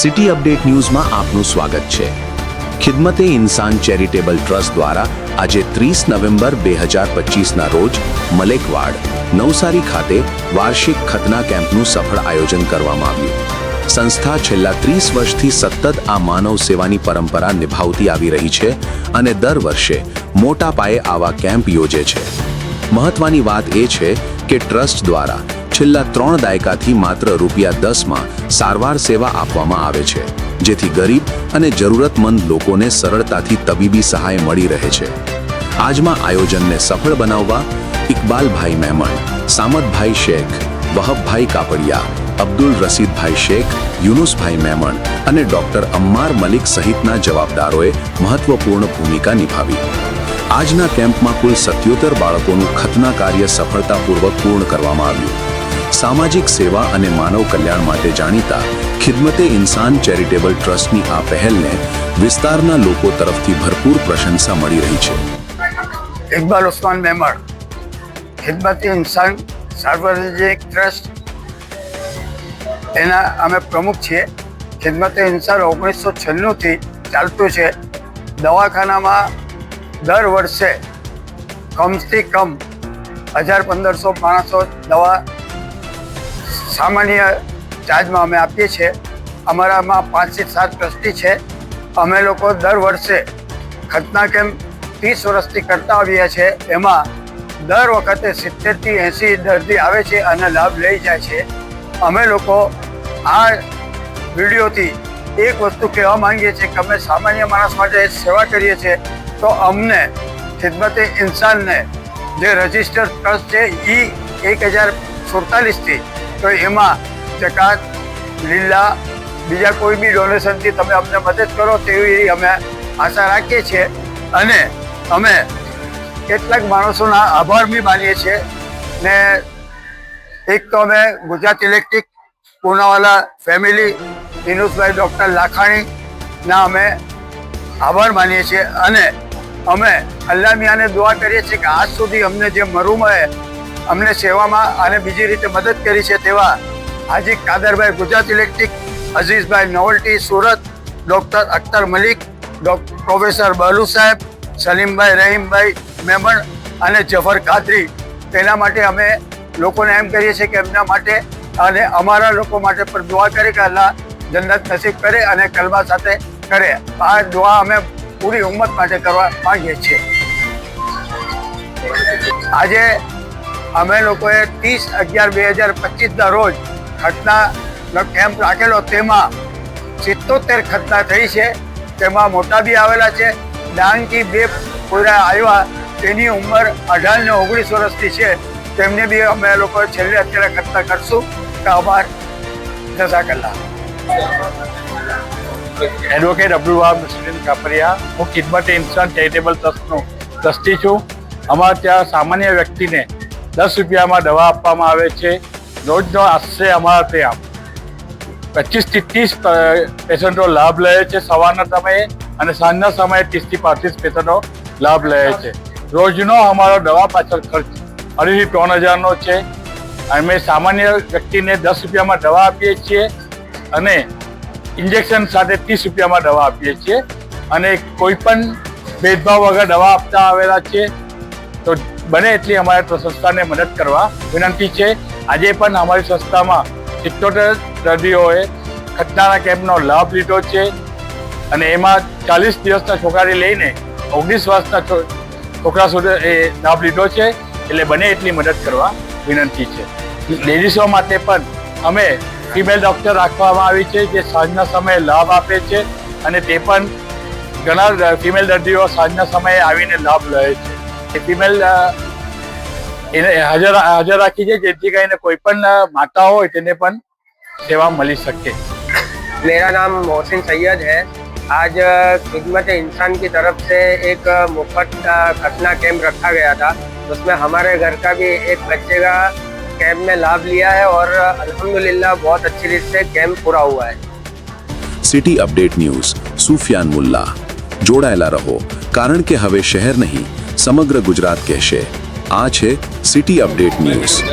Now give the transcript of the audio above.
City update ન્યૂઝમાં આપનું સ્વાગત છે. ખિદમતે ઇન્સાન ચેરિટેબલ ટ્રસ્ટ દ્વારા આજે ત્રીસ નવેમ્બર બે હજાર પચીસના રોજ મલેકવાડ, નવસારી ખાતે વાર્ષિક ખતના કેમ્પનું સફળ આયોજન કરવામાં આવ્યું. સંસ્થા છેલ્લા ત્રીસ વર્ષથી સતત આ માનવ સેવાની પરંપરા નિભાવતી આવી રહી છે અને દર વર્ષે મોટા પાયે આવા કેમ્પ યોજે છે. મહત્વની વાત એ છે કે ટ્રસ્ટ દ્વારા છેલ્લા ત્રણ દાયકાથી માત્ર રૂપિયા દસમાં સારવાર સેવા આપવામાં આવે છે, જેથી ગરીબ અને જરૂરતમંદ લોકોને સરળતાથી તબીબી સહાય મળી રહે છે. આજમાં આયોજનને સફળ બનાવવા ઇકબાલભાઈ મહેમણ સામતભાઈ શેખ વહબભાઈ કાપડિયા, અબ્દુલ રસીદભાઈ શેખ, યુનુસભાઈ મહેમણ અને ડોક્ટર અમ્માર મલિક સહિતના જવાબદારોએ મહત્વપૂર્ણ ભૂમિકા નિભાવી. આજના કેમ્પમાં કુલ સત્યોતેર બાળકોનું ખતના કાર્ય સફળતાપૂર્વક પૂર્ણ કરવામાં આવ્યું. સામાજિક સેવા અને માનવ કલ્યાણ માટે જાણીતા ખિદમતે ઇન્સાન ચેરિટેબલ ટ્રસ્ટની આ પહેલને વિસ્તારના લોકો તરફથી ભરપૂર પ્રશંસા મળી રહી છે. ઇકબાલ ઉસ્માન મેમણ, ખિદમત ઇન્સાન સાર્વજનિક ટ્રસ્ટ. એના અમે પ્રમુખ છીએ. ખિદમત ઇન્સાન ઓગણીસો છન્નુંથી ચાલતું છે. દવાખાનામાં દર વર્ષે કમથી કમ હજાર પંદરસો માણસો દવા સામાન્ય ચાર્જમાં અમે આપીએ છીએ. અમારામાં પાંચથી સાત ટ્રસ્ટી છે. અમે લોકો દર વર્ષે ખતના કેમ્પ ત્રીસ વર્ષથી કરતા આવ્યા છીએ એમાં દર વખતે સિત્તેરથી એંસી દર્દી આવે છે અને લાભ લઈ જાય છે. અમે લોકો આ વિડીયોથી એક વસ્તુ કહેવા માંગીએ છીએ કે અમે સામાન્ય માણસ માટે સેવા કરીએ છીએ. તો અમને ખિદમતે ઇન્સાનને જે રજિસ્ટર ટ્રસ્ટ છે એ એક હજાર સુડતાલીસથી તો એમાં જકાત લીલા, બીજા કોઈ બી ડોનેશનથી તમે અમને મદદ કરો તેવી અમે આશા રાખીએ છીએ. અને અમે કેટલાક માણસોના આભાર બી માનીએ છીએ. ને એક તો અમે Gujarat electric Poonawala family Vinushbhai doctor લાખાણીના અમે આભાર માનીએ છીએ. અને અમે અલ્લાહ મિયાને દુઆ કરીએ છીએ કે આજ સુધી અમને જે મરુમએ અમને સેવામાં અને બીજી રીતે મદદ કરી છે તેવા Haji Kadarbhai Gujarat electric, Azizbhai novelty, Surat, doctor Akhtar Malik professor Bahlu Saheb, Salimbhai Rahimbhai Memon અને જફર કાદરી તેના માટે અમે લોકોને એમ કરીએ છીએ કે એમના માટે અને અમારા લોકો માટે પણ દુઆ કરે કે અલ્લાહ જન્નત નસીબ કરે અને કલમા સાથે કરે. આ દુઆ અમે પૂરી ઉમ્મત માટે કરવા માંગીએ છીએ. આજે અમે લોકોએ ત્રીસ અગિયાર બે હજાર પચીસના રોજ ખતનાનો કેમ્પ રાખેલો, તેમાં સિત્તોતેર ખતના થઈ છે. તેમાં મોટા બી આવેલા છે. ડાંગથી બે પૂરા આવ્યા. તેની ઉંમર અઢાર ને ઓગણીસ વર્ષની છે. તેમને બી અમે લોકો છેલ્લે અત્યારે ખતના કરશું. તો અમાર જસા કલ્લા. એડવોકેટ અબ્દુલ વહાબ મુસ્લિમ કાપરિયા હું ખિદમત ઇન્સાન ચેરિટેબલ ટ્રસ્ટનો ટ્રસ્ટી છું. અમારા ત્યાં સામાન્ય વ્યક્તિને દસ રૂપિયામાં દવા આપવામાં આવે છે. રોજનો આશરે અમારા ત્યાં પચીસથી ત્રીસ પેશન્ટો લાભ લે છે. સવારના સમયે અને સાંજના સમયે ત્રીસથી પાંત્રીસ પેશન્ટો લાભ લે છે. રોજનો અમારો દવા પાછળ ખર્ચ અઢીથી ત્રણ હજારનો છે. અમે સામાન્ય વ્યક્તિને દસ રૂપિયામાં દવા આપીએ છીએ અને ઇન્જેક્શન સાથે ત્રીસ રૂપિયામાં દવા આપીએ છીએ. અને કોઈ પણ ભેદભાવ વગર દવા આપતા આવેલા છે. તો બને એટલી અમારે સંસ્થાને મદદ કરવા વિનંતી છે. આજે પણ અમારી સંસ્થામાં સિત્તોતેર દર્દીઓએ ખતનાના કેમ્પનો લાભ લીધો છે અને એમાં ચાલીસ દિવસના છોકરાથી લઈને ઓગણીસ વર્ષના છોકરા સુધી એ લાભ લીધો છે એટલે બને એટલી મદદ કરવા વિનંતી છે. લેડીઝો માટે પણ અમે ફિમેલ ડૉક્ટર રાખવામાં આવી છે જે સાંજના સમયે લાભ આપે છે અને તે પણ ઘણા ફિમેલ દર્દીઓ સાંજના સમયે આવીને લાભ લે છે. ફિમેલ એને હાજર હાજર રાખી છે જેથી કરીને કોઈ પણ અ, માતા હોય તેને પણ સેવા મળી શકે मेरा नाम मोहसिन सैयद है आज खिदमत इंसान की तरफ से एक मुफ्त खतना कैंप रखा गया था उसमें हमारे घर का भी एक बच्चे का कैंप में लाभ लिया है और अल्हम्दुलिल्लाह बहुत अच्छी रीत से कैंप पूरा हुआ है city update news Sufiyan Mulla જોડાયેલા રહો કારણ કે હવે શહેર નહીં સમગ્ર ગુજરાત કહેશે. આ છે સિટી અપડેટ ન્યૂઝ.